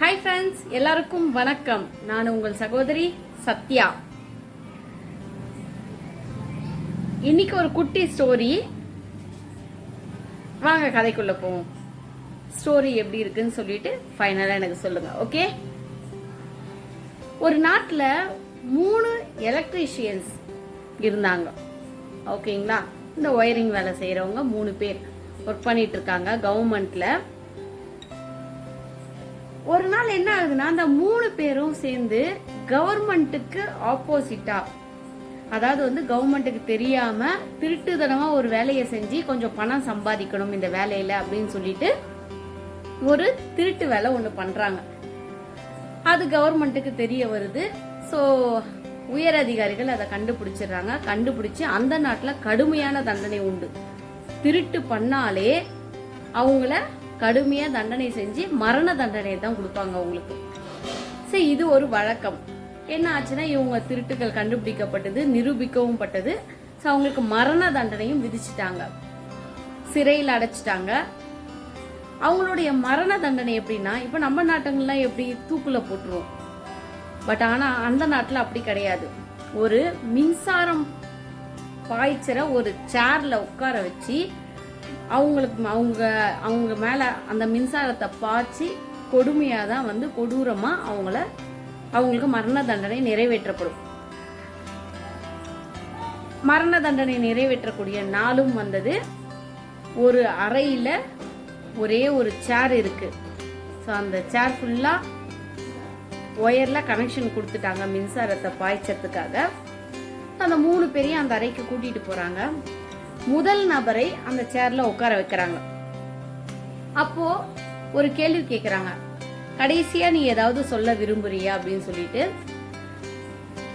Hi friends எல்லாருக்கும் வணக்கம். நான் உங்கள் சகோதரி சத்யா. இன்னைக்கு ஒரு குட்டி ஸ்டோரி வாங்க கதைக்குள்ள போவோம். ஸ்டோரி எப்படி இருக்குன்னு சொல்லிட்டு ஃபைனலாக எனக்கு சொல்லுங்க ஓகே ஒரு நாட்டில் மூணு எலக்ட்ரீஷியன்ஸ் இருந்தாங்க. ஓகேங்களா இந்த ஒயரிங் வேலை செய்கிறவங்க மூணு பேர் ஒர்க் பண்ணிட்டு இருக்காங்க கவர்மெண்ட்ல ஒரு நாள் என்ன ஆகுதுன்னா அந்த மூணு பேரும் சேர்ந்து கவர்மெண்ட்டுக்கு ஆப்போசிட்டா. அதாவது வந்து கவர்மெண்ட்டுக்கு தெரியாம திருட்டுத்தனமா ஒரு வேலையை செஞ்சு கொஞ்சம் பணம் சம்பாதிக்கணும் இந்த வேலையில அப்படின்னு சொல்லிட்டு ஒரு திருட்டு வேலை ஒன்று பண்றாங்க. அது கவர்மெண்ட்டுக்கு தெரிய வருது. ஸோ உயர் அதிகாரிகள் அதை கண்டுபிடிச்சிடுறாங்க. கண்டுபிடிச்சு அந்த நாட்டில் கடுமையான தண்டனை உண்டு. திருட்டு பண்ணாலே அவங்கள கடுமையாக தண்டனை செஞ்சு மரண தண்டனை தான் கொடுப்பாங்க அவங்களுக்கு. சரி இது ஒரு வழக்கம். என்ன ஆச்சுன்னா இவங்க திருட்டுகள் கண்டுபிடிக்கப்பட்டது நிரூபிக்கவும் பட்டது. ஸோ அவங்களுக்கு மரண தண்டனையும் விதிச்சிட்டாங்க. சிறையில் அடைச்சிட்டாங்க. அவங்களுடைய மரண தண்டனை எப்படின்னா இப்போ நம்ம நாட்டுங்கள்லாம் எப்படி தூக்கில் போட்டுருவோம். பட் ஆனால் அந்த நாட்டில் அப்படி கிடையாது. ஒரு மின்சாரம் பாய்ச்சற ஒரு சேர்ல உட்கார வச்சு அவங்களுக்கு அவங்க அவங்க மேல அந்த மின்சாரத்தை பாய்ச்சி கொடுமையாக தான் வந்து கொடூரமா அவங்கள அவங்களுக்கு மரண தண்டனை நிறைவேற்றப்படும். மரண தண்டனை நிறைவேற்றக்கூடிய நாளும் வந்தது. ஒரு அறையில ஒரே ஒரு சேர் இருக்கு. ஸோ அந்த சேர் ஃபுல்லா ஒயர்ல கனெக்ஷன் கொடுத்துட்டாங்க மின்சாரத்தை பாய்ச்சறதுக்காக. அந்த மூணு பேரையும் அந்த அறைக்கு கூட்டிட்டு போறாங்க. முதல் நபரை அந்த சேர்ல உட்கார வைக்கிறாங்க. அப்போ ஒரு கேள்வி கேக்குறாங்க. கடைசியா நீ ஏதாவது சொல்ல விரும்புறியா அப்படின்னு சொல்லிட்டு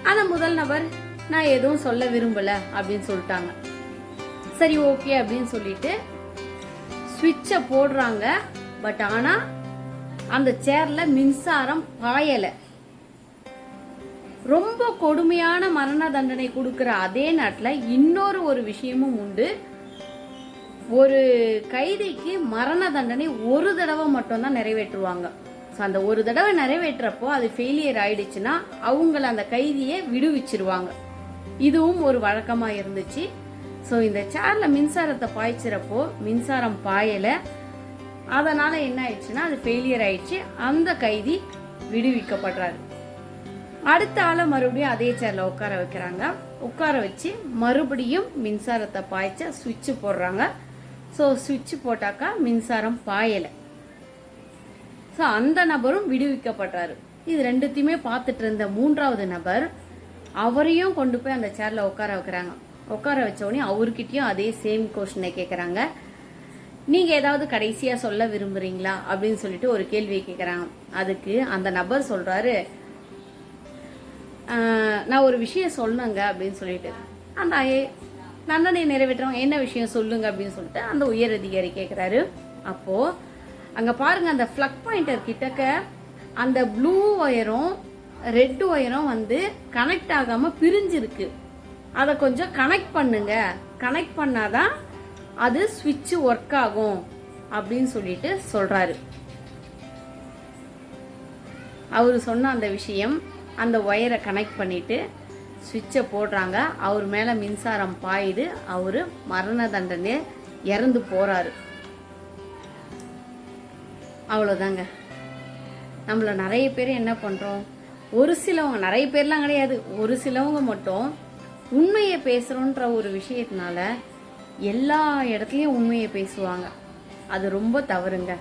அந்த முதல் நபர் நான் எதுவும் சொல்ல விரும்பல அப்படின்னு சொல்லிட்டாங்க. சரி ஓகே அப்படின்னு சொல்லிட்டு சுவிட்சை போடுறாங்க. பட் ஆனா அந்த சேர்ல மின்சாரம் பாயலை. ரொம்ப கொடுமையான மரண தண்டனை கொடுக்கிற அதே நாட்டில் இன்னொரு ஒரு விஷயமும் உண்டு. ஒரு கைதிக்கு மரண தண்டனை ஒரு தடவை மட்டும்தான் நிறைவேற்றுவாங்க. ஸோ அந்த ஒரு தடவை நிறைவேற்றப்போ அது ஃபெயிலியர் ஆயிடுச்சுன்னா அவங்கள அந்த கைதியை விடுவிச்சிருவாங்க. இதுவும் ஒரு வழக்கமாக இருந்துச்சு. ஸோ இந்த சேரில் மின்சாரத்தை பாய்ச்சிறப்போ மின்சாரம் பாயலை. அதனால் என்ன ஆயிடுச்சுன்னா அது ஃபெயிலியர் ஆயிடுச்சு. அந்த கைதி விடுவிக்கப்படுறாரு. அடுத்த ஆளை மறுபடியும் அதே சேர்ல உட்கார வைக்கிறாங்க. உட்கார வச்சு மறுபடியும் மின்சாரத்தை பாய்ச்ச சுவிட்சு போடுறாங்க. ஸோ சுவிட்சு போட்டாக்கா மின்சாரம் பாயலை. ஸோ அந்த நபரும் விடுவிக்கப்படுறாரு. இது ரெண்டுத்தையுமே பார்த்துட்டு இருந்த மூன்றாவது நபர் அவரையும் கொண்டு போய் அந்த சேரில் உட்கார வைக்கிறாங்க. உட்கார வச்சோடனே அவர்கிட்டயும் அதே சேம் கொஸ்டினை கேட்குறாங்க நீங்கள் ஏதாவது கடைசியாக சொல்ல விரும்புகிறீங்களா அப்படின்னு சொல்லிட்டு ஒரு கேள்வியை கேட்குறாங்க அதுக்கு அந்த நபர் சொல்கிறாரு நான் ஒரு விஷயம் சொன்னேங்க அப்படின்னு சொல்லிட்டு. அந்த ஐ- தண்டனை நிறைவேற்றவங்க என்ன விஷயம் சொல்லுங்க அப்படின்னு சொல்லிட்டு அந்த உயர் அதிகாரி கேட்குறாரு அப்போது அங்கே பாருங்க அந்த ஃப்ளக் பாயிண்டர் கிட்டக்க அந்த ப்ளூ ஒயரும் ரெட் ஒயரும் வந்து கனெக்ட் ஆகாமல் பிரிஞ்சிருக்கு. அதை கொஞ்சம் கனெக்ட் பண்ணுங்க. கனெக்ட் பண்ணாதான் அது ஸ்விட்சு ஒர்க் ஆகும் அப்படின்னு சொல்லிட்டு சொல்றாரு. அவர் சொன்ன அந்த விஷயம் அந்த ஒயரை கனெக்ட் பண்ணிட்டு சுவிட்சை போடுறாங்க. அவர் மேலே மின்சாரம் பாயுது. அவர் மரண தண்டனை இறந்து போகிறாரு அவ்வளோதாங்க நம்மள நிறைய பேர் என்ன பண்ணுறோம் ஒரு சிலவங்க நிறைய பேர்லாம் கிடையாது. ஒரு சிலவங்க மட்டும் உண்மையை பேசுகிறோன்ற ஒரு விஷயத்தினால எல்லா இடத்துலையும் உண்மையை பேசுவாங்க. அது ரொம்ப தவறுங்க.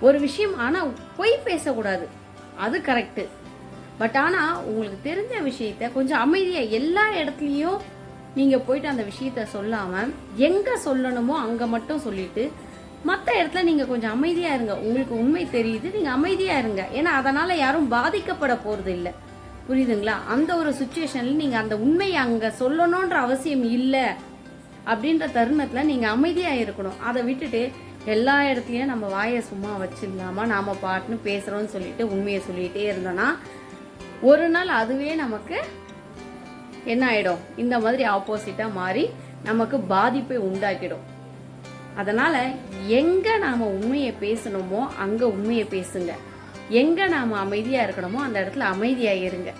ஒரு விஷயம் ஆனால் பொய் பேசக்கூடாது. அது கரெக்டு பட் ஆனால் உங்களுக்கு தெரிஞ்ச விஷயத்த கொஞ்சம் அமைதியாக எல்லா இடத்துலையும் நீங்கள் போயிட்டு அந்த விஷயத்த சொல்லாமல் எங்கே சொல்லணுமோ அங்கே மட்டும் சொல்லிட்டு மற்ற இடத்துல நீங்கள் கொஞ்சம் அமைதியாக இருங்க. உங்களுக்கு உண்மை தெரியுது நீங்கள் அமைதியாக இருங்க. ஏன்னா அதனால் யாரும் பாதிக்கப்பட போகிறது இல்லை புரியுதுங்களா? அந்த ஒரு சுச்சுவேஷனில் நீங்கள் அந்த உண்மையை அங்கே சொல்லணுன்ற அவசியம் இல்லை அப்படின்ற தருணத்தில் நீங்கள் அமைதியாக இருக்கணும். அதை விட்டுட்டு எல்லா இடத்துலையும் நம்ம வாயை சும்மா வச்சிடலாமா? நாம் பாட்டுன்னு பேசுகிறோன்னு சொல்லிட்டு உண்மையை சொல்லிகிட்டே இருந்தோன்னா ஒரு நாள் அதுவே நமக்கு என்ன ஆயிடும் இந்த மாதிரி ஆப்போசிட்டா மாறி நமக்கு பாதிப்பை உண்டாக்கிடும். அதனால எங்க நாம உண்மையை பேசணுமோ அங்க உண்மையை பேசுங்க. எங்க நாம அமைதியா இருக்கணுமோ அந்த இடத்துல அமைதியா இருங்க.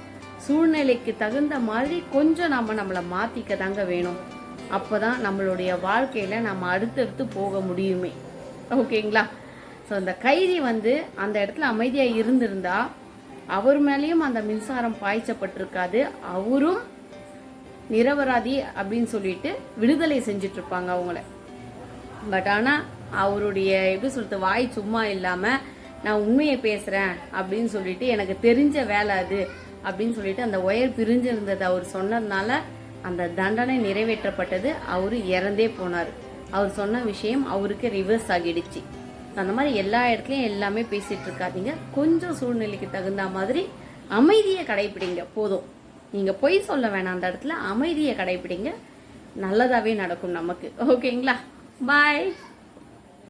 சூழ்நிலைக்கு தகுந்த மாதிரி கொஞ்சம் நாம நம்மளை மாத்திக்க தாங்க வேணும். அப்பதான் நம்மளுடைய வாழ்க்கையில நம்ம அடுத்தடுத்து போக முடியுமே. ஓகேங்களா? ஸோ அந்த கைதி வந்து அந்த இடத்துல அமைதியா இருந்திருந்தா அவர் மேலேயும் அந்த மின்சாரம் பாய்ச்சப்பட்டிருக்காது. அவரும் நிரபராதி அப்படின்னு சொல்லிட்டு விடுதலை செஞ்சுட்டு இருப்பாங்க அவங்கள. பட் ஆனால் அவருடைய எப்படி சொல்றது வாய் சும்மா இல்லாமல் நான் உண்மையை பேசுகிறேன் அப்படின்னு சொல்லிட்டு எனக்கு தெரிஞ்ச வேலை அது அப்படின்னு சொல்லிட்டு அந்த ஒயர் பிரிஞ்சிருந்தது அவர் சொன்னதுனால அந்த தண்டனை நிறைவேற்றப்பட்டது. அவர் இறந்தே போனார். அவர் சொன்ன விஷயம் அவருக்கு ரிவர்ஸ் ஆகிடுச்சு. அந்த மாதிரி எல்லா இடத்துலயும் எல்லாமே பேசிட்டு இருக்காதீங்க. கொஞ்சம் சூழ்நிலைக்கு தகுந்த மாதிரி அமைதியை கடைபிடிங்க போதும். நீங்க பொய் சொல்ல வேணாம் அந்த இடத்துல. அமைதியை கடைபிடிங்க நல்லதாவே நடக்கும் நமக்கு. ஓகேங்களா? பாய்